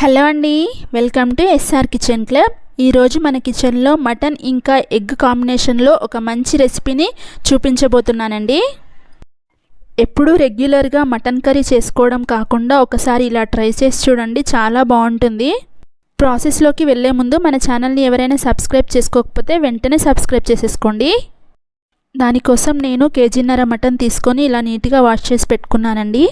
Hello అండి welcome to SR kitchen club. ఈరోజు మన కిచెన్లో మటన్ ఇంకా ఎగ్ కాంబినేషన్లో ఒక మంచి రెసిపీని చూపించబోతున్నానండి. ఎప్పుడూ రెగ్యులర్గా మటన్ కర్రీ చేసుకోవడం కాకుండా ఒకసారి ఇలా ట్రై చేసి చూడండి చాలా బాగుంటుంది. ప్రాసెస్లోకి వెళ్ళే ముందు మన ఛానల్ని ఎవరైనా సబ్స్క్రైబ్ చేసుకోకపోతే వెంటనే సబ్స్క్రైబ్ చేసేసుకోండి. దానికోసం నేను కేజీన్నర మటన్ తీసుకొని ఇలా నీట్గా వాష్ చేసి పెట్టుకున్నానండి.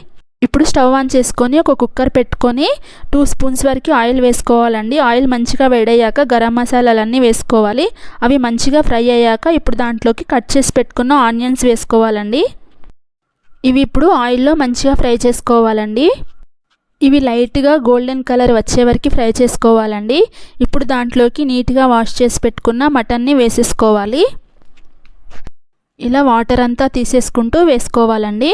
ఇప్పుడు స్టవ్ ఆన్ చేసుకొని ఒక కుక్కర్ పెట్టుకొని టూ స్పూన్స్ వరకు ఆయిల్ వేసుకోవాలండి. ఆయిల్ మంచిగా వేడయ్యాక గరం మసాలాలన్నీ వేసుకోవాలి. అవి మంచిగా ఫ్రై అయ్యాక ఇప్పుడు దాంట్లోకి కట్ చేసి పెట్టుకున్న ఆనియన్స్ వేసుకోవాలండి. ఇవి ఇప్పుడు ఆయిల్లో మంచిగా ఫ్రై చేసుకోవాలండి. ఇవి లైట్గా గోల్డెన్ కలర్ వచ్చే వరకు ఫ్రై చేసుకోవాలండి. ఇప్పుడు దాంట్లోకి నీట్గా వాష్ చేసి పెట్టుకున్న మటన్ని వేసేసుకోవాలి. ఇలా వాటర్ అంతా తీసేసుకుంటూ వేసుకోవాలండి.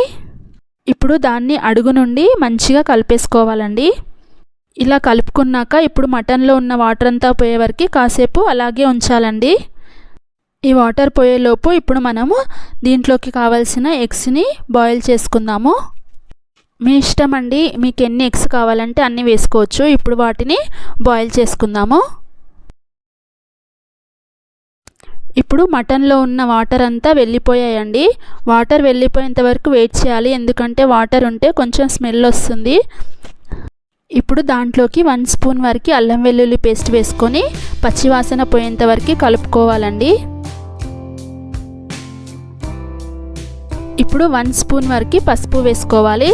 ఇప్పుడు దాన్ని అడుగు నుండి మంచిగా కలిపేసుకోవాలండి. ఇలా కలుపుకున్నాక ఇప్పుడు మటన్లో ఉన్న వాటర్ అంతా పోయే వరకు కాసేపు అలాగే ఉంచాలండి. ఈ వాటర్ పోయేలోపు ఇప్పుడు మనము దీంట్లోకి కావాల్సిన ఎగ్స్ని బాయిల్ చేసుకుందాము. మీ ఇష్టం అండి మీకు ఎన్ని ఎగ్స్ కావాలంటే అన్నీ వేసుకోవచ్చు. ఇప్పుడు వాటిని బాయిల్ చేసుకుందాము. ఇప్పుడు మటన్లో ఉన్న వాటర్ అంతా వెళ్ళిపోయాయండి. వాటర్ వెళ్ళిపోయేంత వరకు వెయిట్ చేయాలి. ఎందుకంటే వాటర్ ఉంటే కొంచెం స్మెల్ వస్తుంది. ఇప్పుడు దాంట్లోకి వన్ స్పూన్ వరకు అల్లం వెల్లుల్లి పేస్ట్ వేసుకొని పచ్చివాసన పోయేంత వరకు కలుపుకోవాలండి. ఇప్పుడు వన్ స్పూన్ వరకు పసుపు వేసుకోవాలి.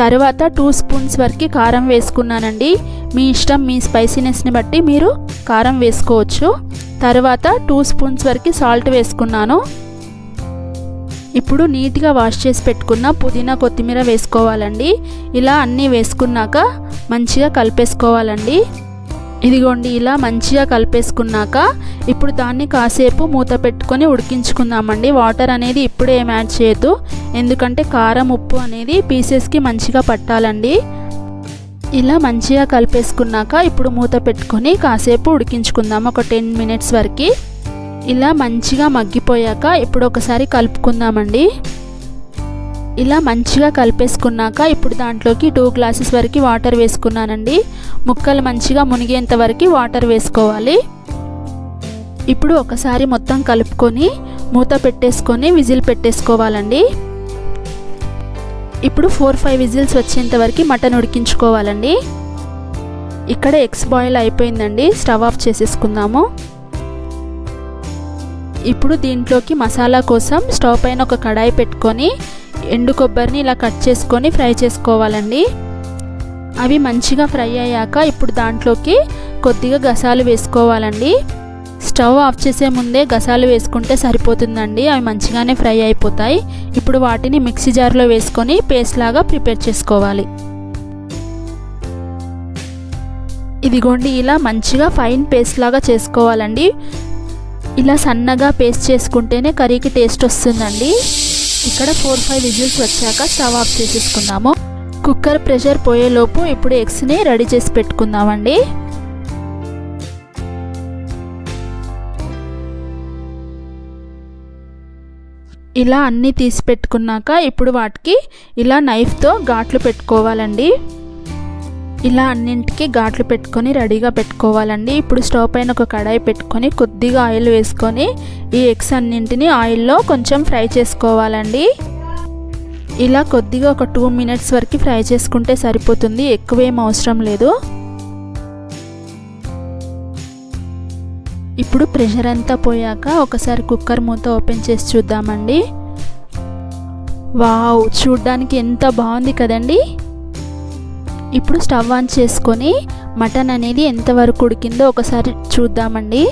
తర్వాత టూ స్పూన్స్ వరకు కారం వేసుకున్నానండి. మీ ఇష్టం మీ స్పైసీనెస్ని బట్టి మీరు కారం వేసుకోవచ్చు. తర్వాత టూ స్పూన్స్ వరకు సాల్ట్ వేసుకున్నాను. ఇప్పుడు నీట్గా వాష్ చేసి పెట్టుకున్న పుదీనా కొత్తిమీర వేసుకోవాలండి. ఇలా అన్నీ వేసుకున్నాక మంచిగా కలిపేసుకోవాలండి. ఇదిగోండి ఇలా మంచిగా కలిపేసుకున్నాక ఇప్పుడు దాన్ని కాసేపు మూత పెట్టుకొని ఉడికించుకుందామండి. వాటర్ అనేది ఇప్పుడే ఏం యాడ్ చేయొద్దు. ఎందుకంటే కారం ఉప్పు అనేది పీసెస్కి మంచిగా పట్టాలండి. ఇలా మంచిగా కలిపేసుకున్నాక ఇప్పుడు మూత పెట్టుకొని కాసేపు ఉడికించుకుందాం. ఒక టెన్ మినిట్స్ వరకు ఇలా మంచిగా మగ్గిపోయాక ఇప్పుడు ఒకసారి కలుపుకుందామండి. ఇలా మంచిగా కలిపేసుకున్నాక ఇప్పుడు దాంట్లోకి టూ గ్లాసెస్ వరకు వాటర్ వేసుకున్నానండి. ముక్కలు మంచిగా మునిగేంత వరకు వాటర్ వేసుకోవాలి. ఇప్పుడు ఒకసారి మొత్తం కలుపుకొని మూత పెట్టేసుకొని విజిల్ పెట్టేసుకోవాలండి. ఇప్పుడు ఫోర్ ఫైవ్ విజిల్స్ వచ్చేంత వరకు మటన్ ఉడికించుకోవాలండి. ఇక్కడ ఎగ్స్ బాయిల్ అయిపోయిందండి. స్టవ్ ఆఫ్ చేసేసుకుందాము. ఇప్పుడు దీంట్లోకి మసాలా కోసం స్టవ్ పైన ఒక కడాయి పెట్టుకొని ఎండు కొబ్బరిని ఇలా కట్ చేసుకొని ఫ్రై చేసుకోవాలండి. అవి మంచిగా ఫ్రై అయ్యాక ఇప్పుడు దాంట్లోకి కొద్దిగా గసాలు వేసుకోవాలండి. స్టవ్ ఆఫ్ చేసే ముందే గసాలు వేసుకుంటే సరిపోతుందండి. అవి మంచిగానే ఫ్రై అయిపోతాయి. ఇప్పుడు వాటిని మిక్సీ జార్లో వేసుకొని పేస్ట్ లాగా ప్రిపేర్ చేసుకోవాలి. ఇదిగోండి ఇలా మంచిగా ఫైన్ పేస్ట్ లాగా చేసుకోవాలండి. ఇలా సన్నగా పేస్ట్ చేసుకుంటేనే కర్రీకి టేస్ట్ వస్తుందండి. ఇక్కడ ఫోర్ ఫైవ్ విజిల్స్ వచ్చాక స్టవ్ ఆఫ్ చేసేసుకుందాము. కుక్కర్ ప్రెషర్ పోయేలోపు ఇప్పుడు ఎగ్స్ని రెడీ చేసి పెట్టుకుందామండి. ఇలా అన్నీ తీసి పెట్టుకున్నాక ఇప్పుడు వాటికి ఇలా నైఫ్తో ఘాట్లు పెట్టుకోవాలండి. ఇలా అన్నింటికి ఘాట్లు పెట్టుకొని రెడీగా పెట్టుకోవాలండి. ఇప్పుడు స్టవ్ పైన ఒక కడాయి పెట్టుకొని కొద్దిగా ఆయిల్ వేసుకొని ఈ ఎగ్స్ అన్నింటిని ఆయిల్లో కొంచెం ఫ్రై చేసుకోవాలండి. ఇలా కొద్దిగా ఒక టూ మినిట్స్ వరకు ఫ్రై చేసుకుంటే సరిపోతుంది. ఎక్కువేం అవసరం లేదు. ఇప్పుడు ప్రెషర్ అంతా పోయాక ఒకసారి కుక్కర్ మూత ఓపెన్ చేసి చూద్దామండి. వావ్ చూడ్డానికి ఎంత బాగుంది కదండి. ఇప్పుడు స్టవ్ ఆన్ చేసుకొని మటన్ అనేది ఎంతవరకు ఉడికిందో ఒకసారి చూద్దామండి.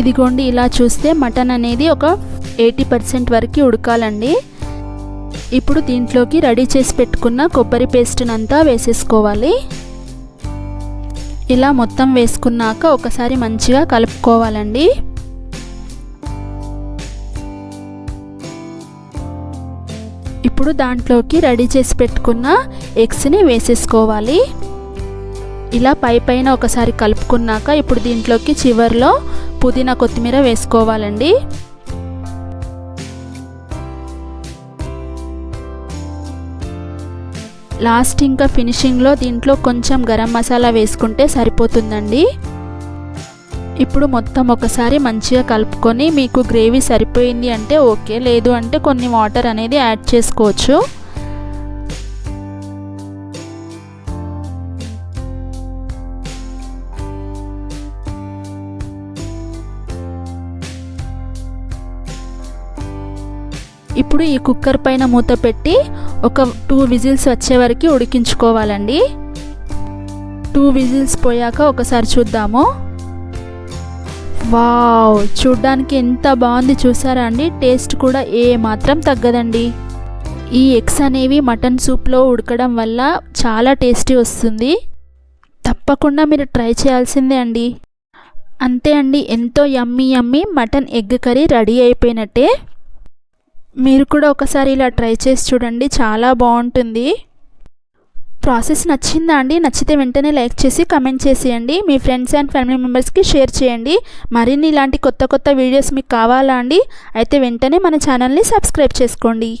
ఇదిగోండి ఇలా చూస్తే మటన్ అనేది ఒక ఎయిటీ పర్సెంట్ వరకు ఉడకాలండి. ఇప్పుడు దీంట్లోకి రెడీ చేసి పెట్టుకున్న కొబ్బరి పేస్ట్నంతా వేసేసుకోవాలి. ఇలా మొత్తం వేసుకున్నాక ఒకసారి మంచిగా కలుపుకోవాలండి. ఇప్పుడు దాంట్లోకి రెడీ చేసి పెట్టుకున్న ఎగ్స్ని వేసేసుకోవాలి. ఇలా పై పైన ఒకసారి కలుపుకున్నాక ఇప్పుడు దీంట్లోకి చివర్లో పుదీనా కొత్తిమీర వేసుకోవాలండి. లాస్ట్ ఇంకా ఫినిషింగ్లో దీంట్లో కొంచెం గరం మసాలా వేసుకుంటే సరిపోతుందండి. ఇప్పుడు మొత్తం ఒకసారి మంచిగా కలుపుకొని మీకు గ్రేవీ సరిపోయింది అంటే ఓకే లేదు అంటే కొన్ని వాటర్ అనేది యాడ్ చేసుకోవచ్చు. ఇప్పుడు ఈ కుక్కర్ పైన మూత పెట్టి ఒక టూ విజిల్స్ వచ్చే వరకు ఉడికించుకోవాలండి. టూ విజిల్స్ పోయాక ఒకసారి చూద్దాము. వావ్! చూడ్డానికి ఎంత బాగుంది చూసారా అండి? టేస్ట్ కూడా ఏ మాత్రం తగ్గదండి. ఈ ఎగ్స్ అనేవి మటన్ సూప్లో ఉడకడం వల్ల చాలా టేస్టీ వస్తుంది. తప్పకుండా మీరు ట్రై చేయాల్సిందే అండి. అంతే అండి ఎంతో yummy yummy mutton egg curry ready అయిపోయినట్టే. మీరు కూడా ఒకసారి ఇలా ట్రై చేసి చూడండి. చాలా బాగుంటుంది. ప్రాసెస్ నచ్చిందా అండి? నచ్చితే వెంటనే లైక్ చేసి కమెంట్ చేసేయండి. మీ ఫ్రెండ్స్ అండ్ ఫ్యామిలీ మెంబర్స్కి షేర్ చేయండి. మరిన్ని ఇలాంటి కొత్త కొత్త వీడియోస్ మీకు కావాలా అండి? అయితే వెంటనే మన ఛానల్ని సబ్స్క్రైబ్ చేసుకోండి.